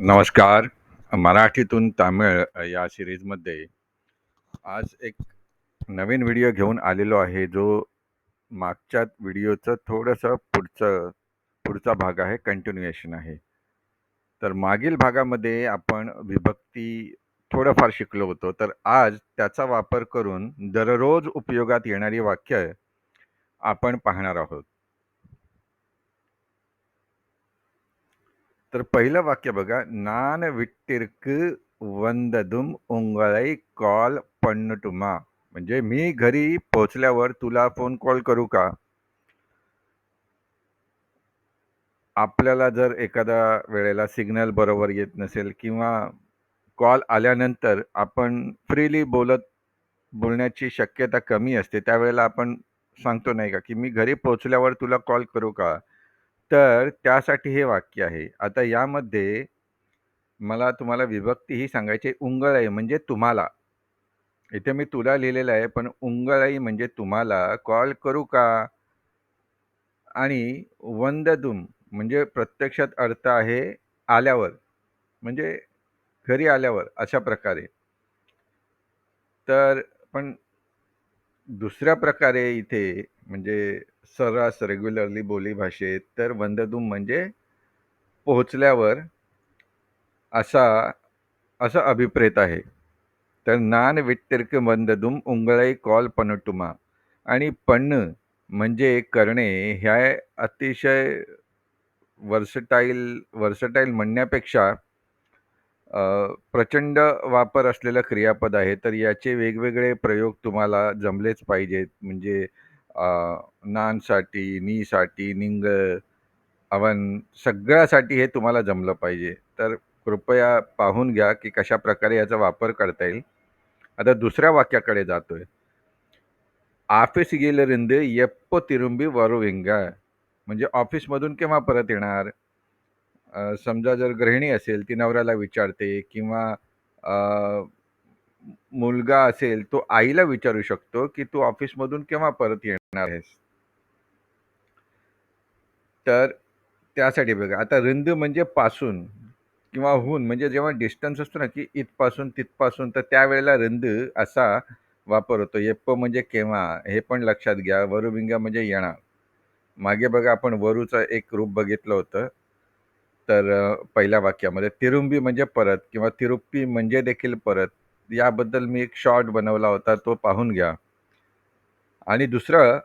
नमस्कार. मराठीतून तामिळ या सिरीजमध्ये आज एक नवीन व्हिडिओ घेऊन आलेलो आहे, जो मागच्या व्हिडिओचं थोडंसं पुढचं पुढचा भाग आहे, कंटिन्युएशन आहे. तर मागील भागामध्ये आपण विभक्ती थोडंफार शिकलो होतो. तर आज त्याचा वापर करून दररोज उपयोगात येणारी वाक्य आपण पाहणार आहोत. तर पहिलं वाक्य बघा नान விட்டிற்கு वंददुम उंगळई कॉल पन्नटुमा म्हणजे मी घरी पोहोचल्यावर तुला फोन कॉल करू का? आपल्याला जर एखादा वेळेला सिग्नल बरोबर येत नसेल किंवा कॉल आल्यानंतर आपण फ्रीली बोलत बोलण्याची शक्यता कमी असते त्यावेळेला आपण सांगतो नाही का की मी घरी पोचल्यावर तुला कॉल करू का? तर त्यासाठी हे वाक्य आहे. आता यामध्ये मला तुम्हाला विभक्ती ही सांगायची आहे, "उंगळई" म्हणजे तुम्हाला. इथे मी तुला लिहिलेलं आहे, पण "उंगळई" म्हणजे तुम्हाला कॉल करू का? आणि "वंददुम" म्हणजे प्रत्यक्षात अर्थ आहे आल्यावर, म्हणजे घरी आल्यावर अशा प्रकारे. तर पण दुसऱ्या प्रकारे इथे म्हणजे सर्रास रेग्युलरली बोलीभाषेत तर वंदतुम म्हणजे पोहोचल्यावर असा असा अभिप्रेत आहे. तर नान वित्तिर्क वंददुम उंगळई कॉल पनटुमा. आणि पण म्हणजे करणे ह्या अतिशय वर्सटाईल वर्सटाईल म्हणण्यापेक्षा प्रचंड वापर असलेलं क्रियापद आहे. तर याचे वेगवेगळे प्रयोग तुम्हाला जमलेच पाहिजेत. म्हणजे नानसाठी, नीसाठी, निंग, अवन सगळ्यासाठी हे तुम्हाला जमलं पाहिजे. तर कृपया पाहून घ्या, की कशाप्रकारे याचा वापर करता येईल. आता दुसऱ्या वाक्याकडे जातोय. "ஆஃபீஸிலிருந்து எப்போ திரும்பி வருவீங்க?" म्हणजे ऑफिसमधून केव्हा परत येणार? अ, समजा जर गृहिणी असेल, ती नवऱ्याला विचारते किंवा अ, मुलगा असेल, तो आईला विचारू शकतो, की "तू ऑफिसमधून केव्हा परत येणार आहेस?" तर त्यासाठी बघा, आता "रिंद" म्हणजे पासून किंवा हून म्हणजे जेव्हा डिस्टन्स असतो ना, की इथपासून तिथपासून, तर त्यावेळेला "रिंद" असा वापर होतो. येप्प म्हणजे केव्हा, हे पण लक्षात घ्या. वरुविंगा म्हणजे येणार. मागे बघा आपण "वरू"चं एक रूप बघितलं होतं. तर पहिल्या वाक्यामध्ये. "तिरुंबी" म्हणजे परत किंवा "तिरुप्पी" म्हणजे देखील परत. याबद्दल मी एक शॉर्ट बनवला होता, तो पाहून घ्या. आणि दुसरं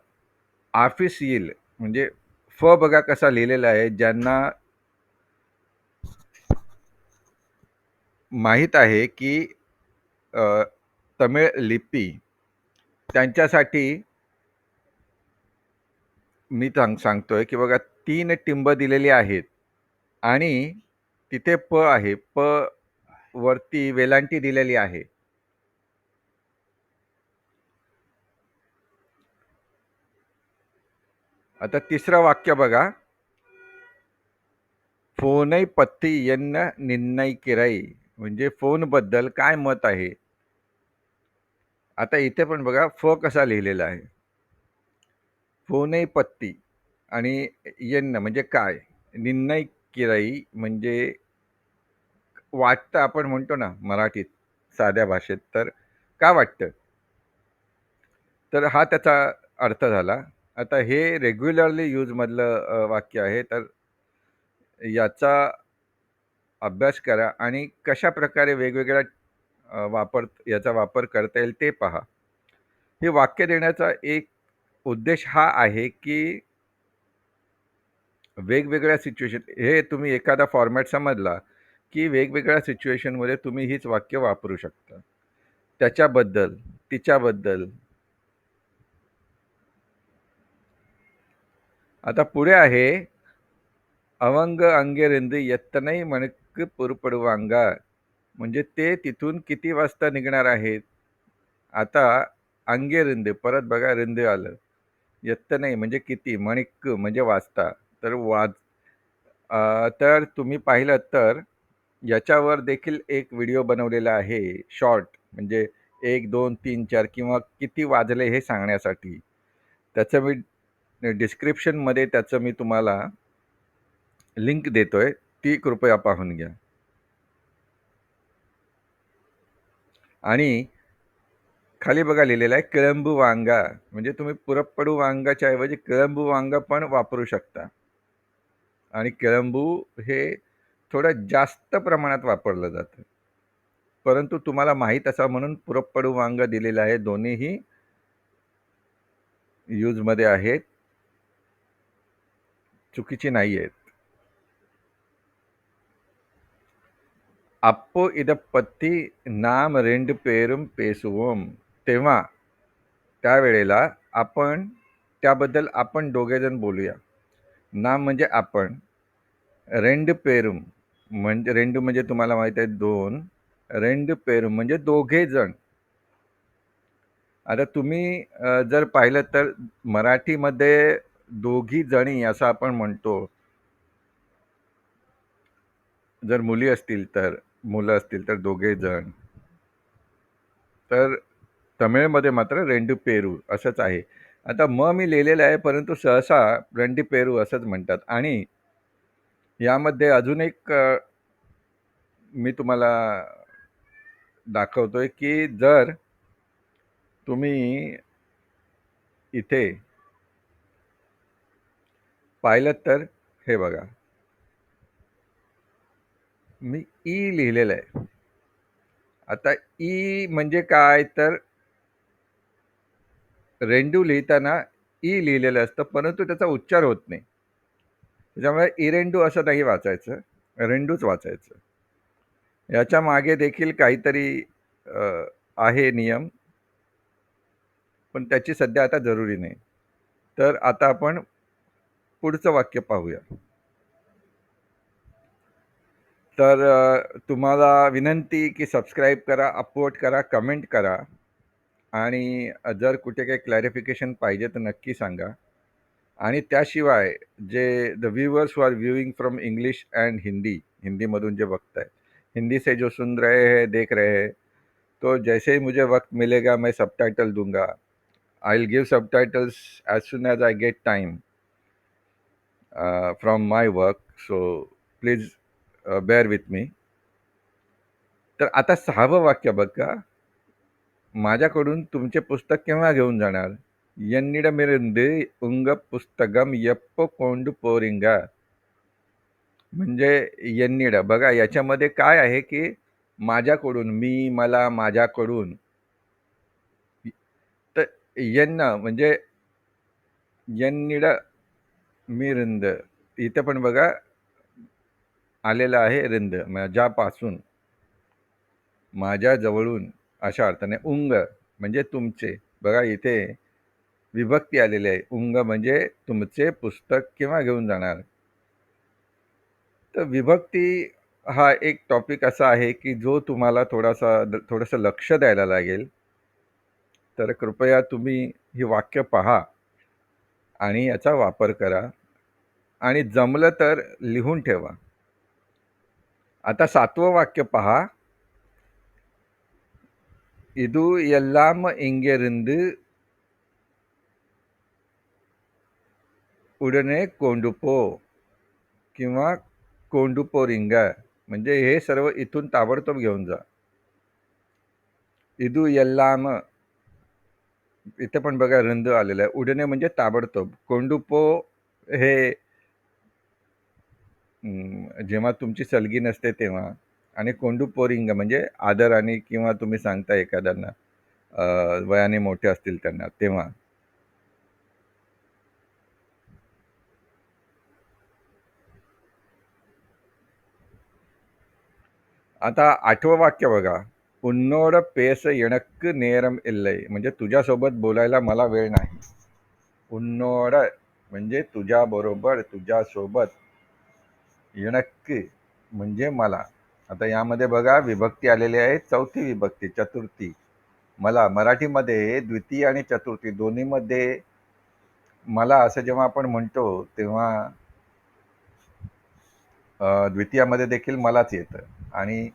"ऑफिस येईल" म्हणजे फ बघा कसा लिहिलेला आहे. ज्यांना माहीत आहे, की तमिळ लिपी त्यांच्यासाठी मी सांग सांगतोय, की बघा तीन टिंब दिलेली आहेत आणि तिथे प आहे. प वरती वेलांटी दिलेली आहे. आता तिसरं वाक्य बघा. फोनई पत्ती यन्न निन्नई किराई म्हणजे फोनबद्दल काय मत आहे? आता इथे पण बघा फ कसा लिहिलेला आहे. फोनई पत्ती" आणि यन्न म्हणजे काय? "निन्नयकिरै" म्हणजे वाटतं आपण म्हणतो ना मराठीत, साध्या भाषेत. तर का वाटतं? तर हा त्याचा अर्थ झाला. आता हे रेग्युलरली यूजमधलं अ, वाक्य आहे. तर याचा अभ्यास करा आणि कशाप्रकारे वेगवेगळ्या अ, वापर याचा वापर करता येईल ते पहा. हे वाक्य देण्याचा एक उद्देश हा आहे, की वेगवेगळ्या सिच्युएशन हे तुम्ही एखादा फॉर्मॅट समजला, की वेगवेगळ्या सिच्युएशनमध्ये तुम्ही हीच वाक्य वापरू शकता. त्याच्याबद्दल, तिच्याबद्दल. आता पुढे आहे "अवंग अंगेरिंद एत्तनै मणिक्क पुरपडवांगा" म्हणजे ते तिथून किती वाजता निघणार आहेत? आता अंगेरिंद परत बघा रिंद आलं. एत्तनै म्हणजे किती, मणिक म्हणजे वाजता. तर वाज तर तुम्ही पाहिलं तर याच्यावर देखील एक व्हिडिओ बनवलेला आहे शॉर्ट म्हणजे 1, 2, 3, 4 किंवा किती वाजले हे सांगण्यासाठी. त्याचं मी डिस्क्रिप्शनमध्ये त्याचं मी तुम्हाला लिंक देतो आहे ती कृपया पाहून घ्या. आणि खाली बघा लिहिलेलं आहे किळंबू वांगा. म्हणजे तुम्ही पुरपडू वांगाच्या ऐवजी कळंबू वांगा पण वापरू शकता. आणि कळंबू हे थोडं जास्त प्रमाणात वापरलं जातं. परंतु तुम्हाला माहीत असा म्हणून पुरप्पडू वांगा दिलेलं आहे. दोन्हीही यूजमध्ये आहेत. चुकीची नाही आहेत अप्पो इदपत्ती नाम रेंड पेरुम पेसुवम तेव्हा त्यावेळेला आपण त्याबद्दल आपण दोघेजण बोलूया. नाम म्हणजे आपण रेंड पेरुम म्हणजे रेंडू म्हणजे तुम्हाला माहीत आहे दोन रेंड पेरुम म्हणजे दोघे जण. आता तुम्ही जर पाहिलं तर मराठीमध्ये दोघी जणी असं आपण म्हणतो. जर मुली असतील तर मुलं असतील तर दोघे जण. तर तमिळमध्ये मात्र रेंडू पेरू असंच आहे. आता म मी लिहिलेलं आहे परंतु सहसा रेंडी पेरू असंच म्हणतात. आणि यामध्ये अजून एक मी तुम्हाला दाखवतोय की जर तुम्ही इथे पाहिलं तर हे बघा. मी ई लिहिलेलं आहे. आता ई म्हणजे काय? तर रेंडू लिहिताना ई लिहिलेलं असतं परंतु त्याचा उच्चार होत नाही. त्याच्यामुळे इरेंडू असं नाही वाचायचं रेंडूच वाचायचं. याच्या मागे देखील काहीतरी आहे नियम पण त्याची सध्या आता जरुरी नाही. तर आता आपण पुढचं वाक्य पाहूया. तर तुम्हाला विनंती की सबस्क्राईब करा अपवोट करा कमेंट करा. आणि जर कुठे काही क्लॅरिफिकेशन पाहिजे तर नक्की सांगा. आणि त्याशिवाय जे the viewers who are viewing from English and Hindi हिंदीमधून जे वक्त आहे हिंदी से जो सुन रहे हैं देख रहे हैं तो जैसे ही मुझे वक्त मिलेगा मैं सब टाइटल दूंगा. I will give subtitles as soon as I get time from my work so please bear with me तर आता सहावं वाक्य बघ. का माझ्याकडून तुमचे पुस्तक केव्हा घेऊन जाणार? एन्निडमिरुंदे उंग पुस्तकम यप्प कोंड पोरिंगा. म्हणजे यन्निड बघा याच्यामध्ये काय आहे की माझ्याकडून मी मला माझ्याकडून. तर यन्न म्हणजे यन्निड मिरिंद. इथे पण बघा आलेलं आहे रिंद. माझ्यापासून माझ्या जवळून अशा अर्थाने उंग म्हणजे तुमचे. बघा इथे विभक्ती आलेली आहे. उंग म्हणजे तुमचे पुस्तक किंवा घेऊन जाणार. तर विभक्ती हा एक टॉपिक असा आहे की जो तुम्हाला थोडासा थोडंसं लक्ष द्यायला लागेल. तर कृपया तुम्ही ही वाक्य पहा. आणि याचा वापर करा. आणि जमलं तर लिहून ठेवा. आता सातवं वाक्य पहा. इदू यल्लाम इंगेरिंद उडणे कोंडुपो किंवा कोंडुपोरिंग म्हणजे हे सर्व इथून ताबडतोब घेऊन जा. इदू यल्लाम इथे पण बघा रंद आलेला आहे. उडणे म्हणजे ताबडतोब. कोंडुपो हे जेव्हा तुमची सलगी नसते तेव्हा. आणि कोंडुपोरिंग म्हणजे आदराने किंवा तुम्ही सांगता एखाद्यांना वयाने मोठे असतील त्यांना तेव्हा. आता आठवं वाक्य बघा. उन्नोड पेस எனக்கு நேரம் இல்லை म्हणजे तुझ्यासोबत बोलायला मला वेळ नाही. उन्नोड म्हणजे तुझ्याबरोबर तुझ्यासोबत येणक्क म्हणजे मला. आता यामध्ये बघा विभक्ती आलेली आहे चौथी विभक्ती चतुर्थी. मला मराठीमध्ये द्वितीय आणि चतुर्थी दोन्हीमध्ये मला असं जेव्हा आपण म्हणतो तेव्हा द्वितीयामध्ये देखील मलाच येतं. आणि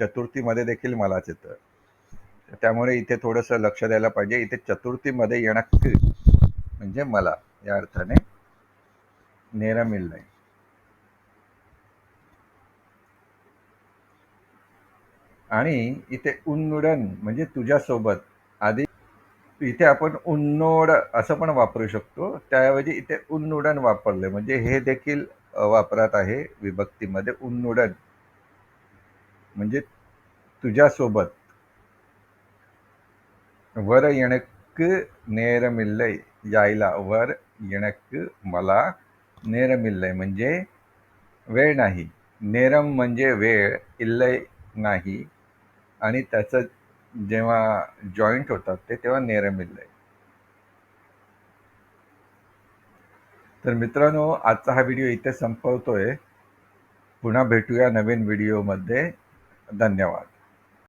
चतुर्थीमध्ये देखील मलाच येतं. त्यामुळे इथे थोडंसं लक्ष द्यायला पाहिजे. इथे चतुर्थीमध्ये येणं म्हणजे मला या अर्थाने नेरा मिळ नाही. आणि इथे उन्नुडन म्हणजे तुझ्यासोबत. आधी इथे आपण उन्नोड असं पण वापरू शकतो. त्याऐवजी इथे उन्नुडन वापरले म्हणजे हे देखील वापरात आहे. विभक्तीमध्ये उन्नुडन म्हणजे तुझ्यासोबत. वर येणक नेरमिल्लय यायला वर येणक मला नेरमिल्लय म्हणजे वेळ नाही. नेरम म्हणजे वेळ इल्लय नाही. आणि त्याचं जेव्हा जॉईंट होतात ते तेव्हा नेरमिल्लय. तर मित्रांनो आजचा हा व्हिडिओ इथे संपवतोय. पुन्हा भेटूया नवीन व्हिडिओमध्ये. धन्यवाद.